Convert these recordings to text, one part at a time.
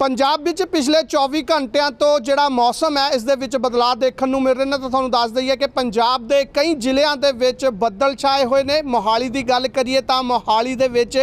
ਪੰਜਾਬ ਵਿੱਚ ਪਿਛਲੇ 24 ਘੰਟਿਆਂ ਤੋਂ ਜਿਹੜਾ ਮੌਸਮ ਹੈ, ਇਸ ਦੇ ਵਿੱਚ ਬਦਲਾਅ ਦੇਖਣ ਨੂੰ ਮਿਲ ਰਹੇ ਨੇ। ਤਾਂ ਤੁਹਾਨੂੰ ਦੱਸ ਦਈਏ ਕਿ ਪੰਜਾਬ ਦੇ ਕਈ ਜ਼ਿਲ੍ਹਿਆਂ ਦੇ ਵਿੱਚ ਬੱਦਲ ਛਾਏ ਹੋਏ ਨੇ। ਮੋਹਾਲੀ ਦੀ ਗੱਲ ਕਰੀਏ ਤਾਂ ਮੋਹਾਲੀ ਦੇ ਵਿੱਚ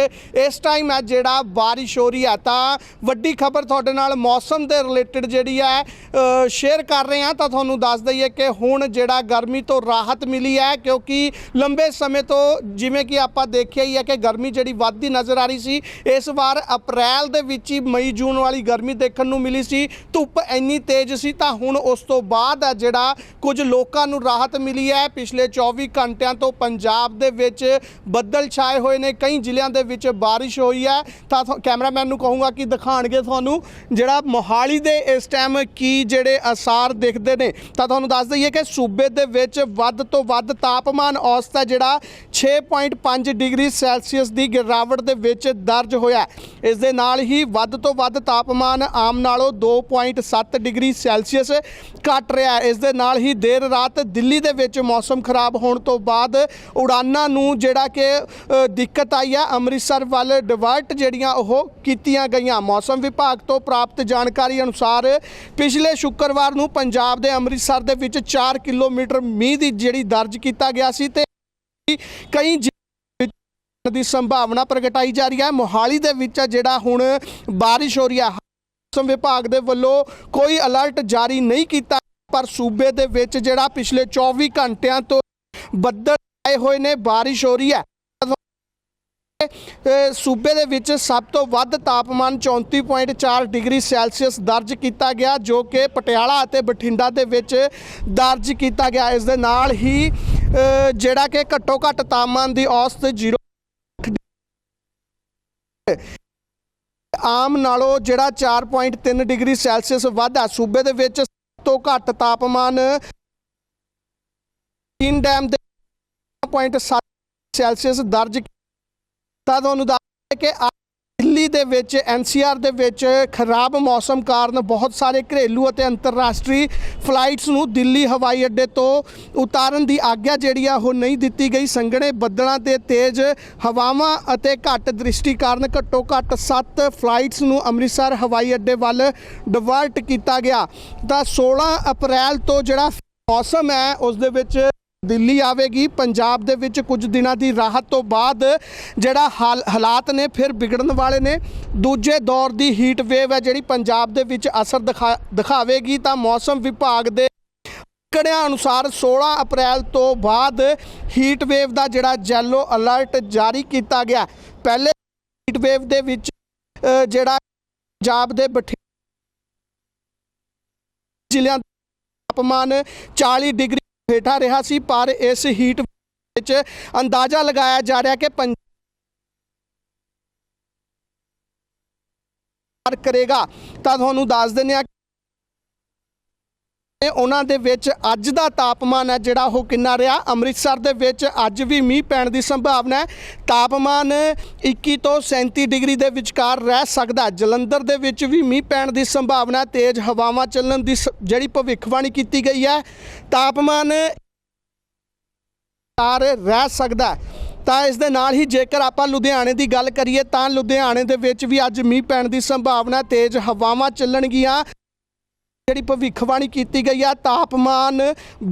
ਇਸ ਟਾਈਮ ਹੈ ਜਿਹੜਾ ਬਾਰਿਸ਼ ਹੋ ਰਹੀ ਹੈ। ਤਾਂ ਵੱਡੀ ਖਬਰ ਤੁਹਾਡੇ ਨਾਲ ਮੌਸਮ ਦੇ ਰਿਲੇਟਡ ਜਿਹੜੀ ਹੈ ਸ਼ੇਅਰ ਕਰ ਰਹੇ ਹਾਂ। ਤਾਂ ਤੁਹਾਨੂੰ ਦੱਸ ਦਈਏ ਕਿ ਹੁਣ ਜਿਹੜਾ ਗਰਮੀ ਤੋਂ ਰਾਹਤ ਮਿਲੀ ਹੈ, ਕਿਉਂਕਿ ਲੰਬੇ ਸਮੇਂ ਤੋਂ ਜਿਵੇਂ ਕਿ ਆਪਾਂ ਦੇਖਿਆ ਹੀ ਹੈ ਕਿ ਗਰਮੀ ਜਿਹੜੀ ਵੱਧਦੀ ਨਜ਼ਰ ਆ ਰਹੀ ਸੀ, ਇਸ ਵਾਰ ਅਪ੍ਰੈਲ ਦੇ ਵਿੱਚ ਹੀ ਮਈ, ਜੂਨ ਵਾਲੀ ਗਰਮੀ ਦੇਖਣ ਨੂੰ ਮਿਲੀ ਸੀ, ਧੁੱਪ ਇੰਨੀ ਤੇਜ਼ ਸੀ ਤਾਂ ਹੁਣ ਉਸ ਤੋਂ ਬਾਅਦ ਹੈ ਜਿਹੜਾ ਕੁਝ ਲੋਕਾਂ ਨੂੰ ਰਾਹਤ ਮਿਲੀ ਹੈ, ਪਿਛਲੇ 24 ਘੰਟਿਆਂ ਤੋਂ ਪੰਜਾਬ ਦੇ ਵਿੱਚ ਬੱਦਲ ਛਾਏ ਹੋਏ ਨੇ, ਕਈ ਜ਼ਿਲ੍ਹਿਆਂ ਦੇ ਵਿੱਚ ਬਾਰਿਸ਼ ਹੋਈ ਹੈ। ਤਾਂ ਕੈਮਰਾਮੈਨ ਨੂੰ ਕਹੂੰਗਾ ਕਿ ਦਿਖਾਣਗੇ ਤੁਹਾਨੂੰ ਜਿਹੜਾ ਮੋਹਾਲੀ ਦੇ ਇਸ ਟਾਈਮ ਕੀ ਜਿਹੜੇ ਅਸਾਰ ਦਿਖਦੇ ਨੇ। ਤਾਂ ਤੁਹਾਨੂੰ ਦੱਸ ਦਈਏ ਕਿ ਸੂਬੇ ਦੇ ਵਿੱਚ ਵੱਧ ਤੋਂ ਵੱਧ ਤਾਪਮਾਨ ਔਸਤ ਹੈ ਜਿਹੜਾ 6.5 ਡਿਗਰੀ ਸੈਲਸੀਅਸ ਦੀ ਗਿਰਾਵਟ ਦੇ ਵਿੱਚ ਦਰਜ ਹੋਇਆ ਇਸ ਦੇ ਨਾਲ ਹੀ ਵੱਧ ਤੋਂ ਵੱਧ ਤਾਪਮਾਨ ਆਮ ਨਾਲੋਂ 2.7 ਡਿਗਰੀ ਸੈਲਸੀਅਸ ਘਟ ਰਿਹਾ ਹੈ। ਇਸ ਦੇ ਨਾਲ ਹੀ ਦੇਰ ਰਾਤ ਦਿੱਲੀ ਦੇ ਵਿੱਚ ਮੌਸਮ ਖਰਾਬ ਹੋਣ ਤੋਂ ਬਾਅਦ ਉਡਾਨਾਂ ਨੂੰ ਜਿਹੜਾ ਕਿ ਦਿੱਕਤ ਆਈ ਹੈ ਅੰਮ੍ਰਿਤਸਰ ਵੱਲ ਡਿਵਰਟ ਜਿਹੜੀਆਂ ਉਹ ਕੀਤੀਆਂ ਗਈਆਂ। ਮੌਸਮ ਵਿਭਾਗ ਤੋਂ ਪ੍ਰਾਪਤ ਜਾਣਕਾਰੀ ਅਨੁਸਾਰ ਪਿਛਲੇ ਸ਼ੁੱਕਰਵਾਰ ਨੂੰ ਪੰਜਾਬ ਦੇ ਅੰਮ੍ਰਿਤਸਰ ਦੇ ਵਿੱਚ 4 ਕਿਲੋਮੀਟਰ ਮੀਂਹ ਦੀ ਜਿਹੜੀ ਦਰਜ ਕੀਤਾ ਗਿਆ ਸੀ ਤੇ ਕਈ ਦੀ ਸੰਭਾਵਨਾ ਪ੍ਰਗਟਾਈ ਜਾ ਰਹੀ ਹੈ। ਮੋਹਾਲੀ ਦੇ ਵਿੱਚ ਜਿਹੜਾ ਹੁਣ ਬਾਰਿਸ਼ ਹੋ ਰਹੀ ਹੈ। ਮੌਸਮ ਵਿਭਾਗ ਦੇ ਵੱਲੋਂ ਕੋਈ ਅਲਰਟ ਜਾਰੀ ਨਹੀਂ ਕੀਤਾ, ਪਰ ਸੂਬੇ ਦੇ ਵਿੱਚ ਜਿਹੜਾ ਪਿਛਲੇ 24 ਘੰਟਿਆਂ ਤੋਂ ਬੱਦਲ ਆਏ ਹੋਏ ਨੇ, ਬਾਰਿਸ਼ ਹੋ ਰਹੀ ਹੈ। ਸੂਬੇ ਦੇ ਵਿੱਚ ਸਭ ਤੋਂ ਵੱਧ ਤਾਪਮਾਨ 34.4 ਡਿਗਰੀ ਸੈਲਸੀਅਸ ਦਰਜ ਕੀਤਾ ਗਿਆ, ਜੋ ਕਿ ਪਟਿਆਲਾ ਅਤੇ ਬਠਿੰਡਾ ਦੇ ਵਿੱਚ ਦਰਜ ਕੀਤਾ ਗਿਆ। ਇਸ ਦੇ ਨਾਲ ਹੀ ਜਿਹੜਾ ਕਿ ਘੱਟੋ ਘੱਟ ਤਾਪਮਾਨ ਦੀ ਔਸਤ 0 ਆਮ ਨਾਲੋਂ ਜਿਹੜਾ 4.3 ਡਿਗਰੀ ਸੈਲਸੀਅਸ ਵਾਧਾ ਸੂਬੇ ਦੇ ਵਿੱਚ ਸਭ ਤੋਂ ਘੱਟ ਤਾਪਮਾਨ ਤਿੰਨ ਡੈਮ ਦੇ 0.7 ਸੈਲਸੀਅਸ ਦਰਜ ਤਾਂ ਤੁਹਾਨੂੰ ਦੱਸ ਕਿ ਦਿੱਲੀ ਦੇ ਵਿੱਚ ਐਨਸੀਆਰ ਦੇ ਵਿੱਚ ਖਰਾਬ ਮੌਸਮ ਕਾਰਨ ਬਹੁਤ ਸਾਰੇ ਘਰੇਲੂ ਅਤੇ ਅੰਤਰਰਾਸ਼ਟਰੀ ਫਲਾਈਟਸ ਨੂੰ ਦਿੱਲੀ ਹਵਾਈ ਅੱਡੇ ਤੋਂ ਉਤਾਰਨ ਦੀ ਆਗਿਆ ਜਿਹੜੀ ਆ ਉਹ ਨਹੀਂ ਦਿੱਤੀ ਗਈ। ਸੰਘਣੇ ਬੱਦਲਾਂ ਤੇ ਤੇਜ਼ ਹਵਾਵਾਂ ਅਤੇ ਘੱਟ ਦ੍ਰਿਸ਼ਟੀ ਕਾਰਨ ਘੱਟੋ ਘੱਟ 7 ਫਲਾਈਟਸ ਨੂੰ ਅੰਮ੍ਰਿਤਸਰ ਹਵਾਈ ਅੱਡੇ ਵੱਲ ਡਿਵਰਟ ਕੀਤਾ ਗਿਆ। ਤਾਂ 16 ਅਪ੍ਰੈਲ ਤੋਂ ਜਿਹੜਾ ਮੌਸਮ ਹੈ, ਉਸ ਦੇ ਵਿੱਚ ਦਿੱਲੀ ਆਵੇਗੀ। ਪੰਜਾਬ ਦੇ ਵਿੱਚ ਕੁਝ ਦਿਨਾਂ ਦੀ ਰਾਹਤ ਤੋਂ ਬਾਅਦ ਜਿਹੜਾ ਹਾਲ- ਹਾਲਾਤ ਨੇ ਫਿਰ ਵਿਗੜਨ ਵਾਲੇ ਨੇ। ਦੂਜੇ ਦੌਰ ਦੀ ਹੀਟ ਵੇਵ ਹੈ ਜਿਹੜੀ ਪੰਜਾਬ ਦੇ ਵਿੱਚ ਅਸਰ ਦਿਖਾ ਦਿਖਾਵੇਗੀ ਤਾਂ ਮੌਸਮ ਵਿਭਾਗ ਦੇ ਕੜਿਆਂ ਅਨੁਸਾਰ 16 ਅਪ੍ਰੈਲ ਤੋਂ ਬਾਅਦ ਹੀਟ ਵੇਵ ਦਾ ਜਿਹੜਾ ਜੈਲੋ ਅਲਰਟ ਜਾਰੀ ਕੀਤਾ ਗਿਆ। ਪਹਿਲੇ ਹੀਟ ਵੇਵ ਦੇ ਵਿੱਚ ਜਿਹੜਾ ਪੰਜਾਬ ਦੇ ਬਠਿੰਡਾ ਜ਼ਿਲ੍ਹਿਆਂ ਦਾ ਤਾਪਮਾਨ 40 ਡਿਗਰੀ ਹੇਠਾਂ ਰਿਹਾ ਸੀ, ਪਰ ਇਸ ਹੀਟ ਵਿੱਚ ਅੰਦਾਜ਼ਾ ਲਗਾਇਆ ਜਾ ਰਿਹਾ ਕਿ ਪੰਜਾਬ ਕਰੇਗਾ। ਤਾਂ ਤੁਹਾਨੂੰ ਦੱਸ ਦਿੰਦੇ ਆ ਕਿ ਉਹਨਾਂ ਦੇ ਵਿੱਚ ਅੱਜ ਦਾ ਤਾਪਮਾਨ ਹੈ ਜਿਹੜਾ ਉਹ ਕਿੰਨਾ ਰਿਹਾ? ਅੰਮ੍ਰਿਤਸਰ ਦੇ ਵਿੱਚ ਅੱਜ ਵੀ ਮੀਂਹ ਪੈਣ ਦੀ ਸੰਭਾਵਨਾ ਹੈ। ਤਾਪਮਾਨ 21 ਤੋਂ 37 ਡਿਗਰੀ ਦੇ ਵਿਚਕਾਰ ਰਹਿ ਸਕਦਾ ਜਲੰਧਰ ਦੇ ਵਿੱਚ ਵੀ ਮੀਂਹ ਪੈਣ ਦੀ ਸੰਭਾਵਨਾ ਤੇਜ਼ ਹਵਾਵਾਂ ਚੱਲਣ ਦੀ ਸ- ਜਿਹੜੀ ਭਵਿੱਖਬਾਣੀ ਕੀਤੀ ਗਈ ਹੈ, ਤਾਪਮਾਨ ਵਿਚਕਾਰ ਰਹਿ ਸਕਦਾ ਤਾਂ ਇਸ ਦੇ ਨਾਲ ਹੀ ਜੇਕਰ ਆਪਾਂ ਲੁਧਿਆਣੇ ਦੀ ਗੱਲ ਕਰੀਏ, ਤਾਂ ਲੁਧਿਆਣੇ ਦੇ ਵਿੱਚ ਵੀ ਅੱਜ ਮੀਂਹ ਪੈਣ ਦੀ ਸੰਭਾਵਨਾ ਤੇਜ਼ ਹਵਾਵਾਂ ਚੱਲਣਗੀਆਂ। ਜਿਹੜੀ ਭਵਿੱਖਬਾਣੀ ਕੀਤੀ ਗਈ ਆ, ਤਾਪਮਾਨ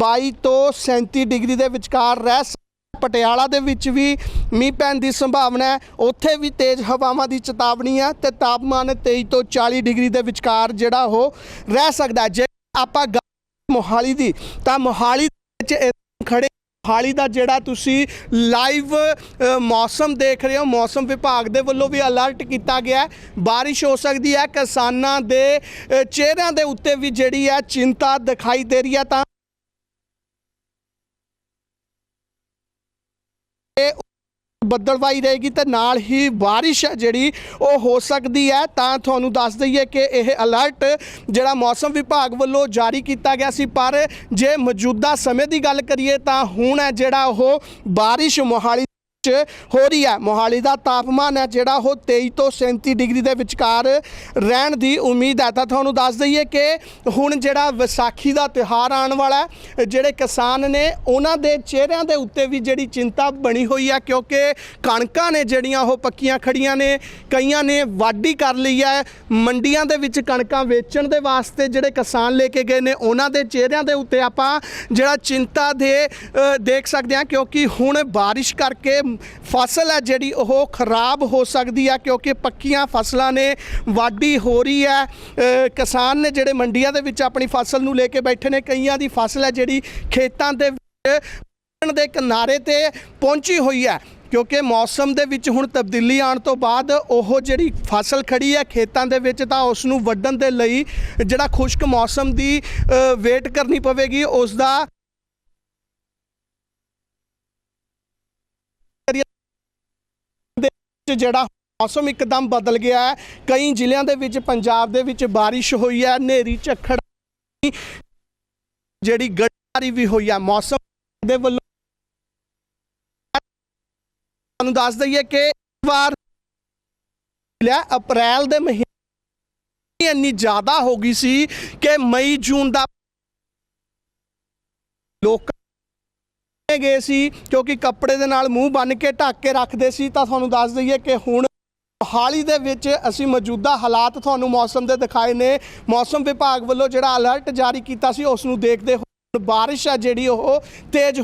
22 ਤੋਂ 37 ਡਿਗਰੀ ਦੇ ਵਿਚਕਾਰ ਰਹਿ ਸਕਦਾ। ਪਟਿਆਲਾ ਦੇ ਵਿੱਚ ਵੀ ਮੀਂਹ ਪੈਣ ਦੀ ਸੰਭਾਵਨਾ ਹੈ ਉੱਥੇ ਵੀ ਤੇਜ਼ ਹਵਾਵਾਂ ਦੀ ਚੇਤਾਵਨੀ ਹੈ ਤੇ ਤਾਪਮਾਨ 23 ਤੋਂ 40 ਡਿਗਰੀ ਦੇ ਵਿਚਕਾਰ ਜਿਹੜਾ ਉਹ ਰਹਿ ਸਕਦਾ ਜੇ ਆਪਾਂ ਗੱਲ ਮੋਹਾਲੀ ਦੀ, ਤਾਂ ਮੋਹਾਲੀ ਵਿੱਚ ਇਸ ਖੜੇ ਮੋਹਾਲੀ ਦਾ ਜਿਹੜਾ ਤੁਸੀਂ ਲਾਈਵ ਮੌਸਮ ਦੇਖ ਰਹੇ ਹੋ। ਮੌਸਮ ਵਿਭਾਗ ਦੇ ਵੱਲੋਂ ਵੀ ਅਲਰਟ ਕੀਤਾ ਗਿਆ ਹੈ। ਬਾਰਿਸ਼ ਹੋ ਸਕਦੀ ਹੈ। ਕਿਸਾਨਾਂ ਦੇ ਚਿਹਰਿਆਂ ਦੇ ਉੱਤੇ ਵੀ ਜਿਹੜੀ ਹੈ ਚਿੰਤਾ ਦਿਖਾਈ ਦੇ ਰਹੀ ਹੈ ਤਾਂ ਬੱਦਲਵਾਈ ਰਹੇਗੀ ਤੇ ਨਾਲ ਹੀ ਬਾਰਿਸ਼ ਹੈ ਜਿਹੜੀ ਉਹ ਹੋ ਸਕਦੀ ਹੈ। ਤਾਂ ਤੁਹਾਨੂੰ ਦੱਸ ਦਈਏ ਕਿ ਇਹ ਅਲਰਟ ਜਿਹੜਾ ਮੌਸਮ ਵਿਭਾਗ ਵੱਲੋਂ ਜਾਰੀ ਕੀਤਾ ਗਿਆ ਸੀ। ਪਰ ਜੇ ਮੌਜੂਦਾ ਸਮੇਂ ਦੀ ਗੱਲ ਕਰੀਏ ਤਾਂ ਹੁਣ ਹੈ ਜਿਹੜਾ ਉਹ ਬਾਰਿਸ਼ ਮੋਹਾਲੀ ਹੋ ਰਹੀ ਹੈ। ਮੋਹਾਲੀ ਦਾ ਤਾਪਮਾਨ ਹੈ ਜਿਹੜਾ ਉਹ 23 ਤੋਂ 37 ਡਿਗਰੀ ਦੇ ਵਿਚਕਾਰ ਰਹਿਣ ਦੀ ਉਮੀਦ ਹੈ। ਤਾਂ ਤੁਹਾਨੂੰ ਦੱਸ ਦਈਏ ਕਿ ਹੁਣ ਜਿਹੜਾ ਵਿਸਾਖੀ ਦਾ ਤਿਉਹਾਰ ਆਉਣ ਵਾਲਾ ਹੈ, ਜਿਹੜੇ ਕਿਸਾਨ ਨੇ ਉਹਨਾਂ ਦੇ ਚਿਹਰਿਆਂ ਦੇ ਉੱਤੇ ਵੀ ਜਿਹੜੀ ਚਿੰਤਾ ਬਣੀ ਹੋਈ ਹੈ, ਕਿਉਂਕਿ ਕਣਕਾਂ ਨੇ ਜਿਹੜੀਆਂ ਉਹ ਪੱਕੀਆਂ ਖੜੀਆਂ ਨੇ, ਕਈਆਂ ਨੇ ਵਾਢੀ ਕਰ ਲਈ ਹੈ। ਮੰਡੀਆਂ ਦੇ ਵਿੱਚ ਕਣਕਾਂ ਵੇਚਣ ਦੇ ਵਾਸਤੇ ਜਿਹੜੇ ਕਿਸਾਨ ਲੈ ਕੇ ਗਏ ਨੇ, ਉਹਨਾਂ ਦੇ ਚਿਹਰਿਆਂ ਦੇ ਉੱਤੇ ਆਪਾਂ ਜਿਹੜਾ ਚਿੰਤਾ ਦੇ ਦੇਖ ਸਕਦੇ ਹਾਂ, ਕਿਉਂਕਿ ਹੁਣ ਬਾਰਿਸ਼ ਕਰਕੇ ਫਸਲ ਹੈ ਜਿਹੜੀ ਉਹ ਖਰਾਬ ਹੋ ਸਕਦੀ ਹੈ ਕਿਉਂਕਿ ਪੱਕੀਆਂ ਫਸਲਾਂ ਨੇ ਵਾਢੀ ਹੋ ਰਹੀ ਹੈ। ਕਿਸਾਨ ਨੇ ਜਿਹੜੇ ਮੰਡੀਆਂ ਦੇ ਵਿੱਚ ਆਪਣੀ ਫਸਲ ਨੂੰ ਲੈ ਕੇ ਬੈਠੇ ਨੇ, ਕਈਆਂ ਦੀ ਫਸਲ ਹੈ ਜਿਹੜੀ ਖੇਤਾਂ ਦੇ ਦੇ ਕਿਨਾਰੇ ਤੇ ਪਹੁੰਚੀ ਹੋਈ ਹੈ। ਕਿਉਂਕਿ ਮੌਸਮ ਦੇ ਵਿੱਚ ਹੁਣ ਤਬਦੀਲੀ ਆਉਣ ਤੋਂ ਬਾਅਦ ਉਹ ਜਿਹੜੀ ਫਸਲ ਖੜੀ ਹੈ ਖੇਤਾਂ ਦੇ ਵਿੱਚ ਤਾਂ ਉਸ ਨੂੰ ਵੱਢਣ ਦੇ ਲਈ ਜਿਹੜਾ ਖੁਸ਼ਕ ਮੌਸਮ ਦੀ ਵੇਟ ਕਰਨੀ ਪਵੇਗੀ, ਉਸ ਦਾ ਜਿਹੜਾ ਮੌਸਮ ਇੱਕਦਮ ਬਦਲ ਗਿਆ ਹੈ। ਕਈ ਜ਼ਿਲ੍ਹਿਆਂ ਦੇ ਵਿੱਚ, ਪੰਜਾਬ ਦੇ ਵਿੱਚ ਬਾਰਿਸ਼ ਹੋਈ ਹੈ, ਹਨੇਰੀ, ਝੱਖੜ ਜਿਹੜੀ ਗੜਾਰੀ ਵੀ ਹੋਈ ਹੈ। ਮੌਸਮ ਦੇ ਵੱਲੋਂ ਤੁਹਾਨੂੰ ਦੱਸ ਦਈਏ ਕਿ ਵਾਰ ਲਿਆ ਅਪ੍ਰੈਲ ਦੇ ਮਹੀਨੇ ਇੰਨੀ ਜ਼ਿਆਦਾ ਹੋ ਗਈ ਸੀ ਕਿ ਮਈ, ਜੂਨ ਦਾ ਲੋਕ ਗਏ ਸੀ, ਕਿਉਂਕਿ ਕੱਪੜੇ ਦੇ ਨਾਲ ਮੂੰਹ ਬੰਨ ਕੇ ਢੱਕ ਕੇ ਰੱਖਦੇ ਸੀ, ਤਾਂ ਤੁਹਾਨੂੰ ਦੱਸ ਦਈਏ ਕਿ ਹੁਣ ਹਾਲੀ ਦੇ ਵਿੱਚ ਅਸੀਂ ਮੌਜੂਦਾ ਹਾਲਾਤ ਤੁਹਾਨੂੰ ਮੌਸਮ ਦੇ ਦਿਖਾਏ ਨੇ। ਮੌਸਮ ਵਿਭਾਗ ਵੱਲੋਂ ਜਿਹੜਾ ਅਲਰਟ ਜਾਰੀ ਕੀਤਾ ਸੀ, ਉਸ ਨੂੰ ਦੇਖਦੇ ਹੋਏ ਬਾਰਿਸ਼ ਆ ਜਿਹੜੀ ਉਹ ਤੇਜ਼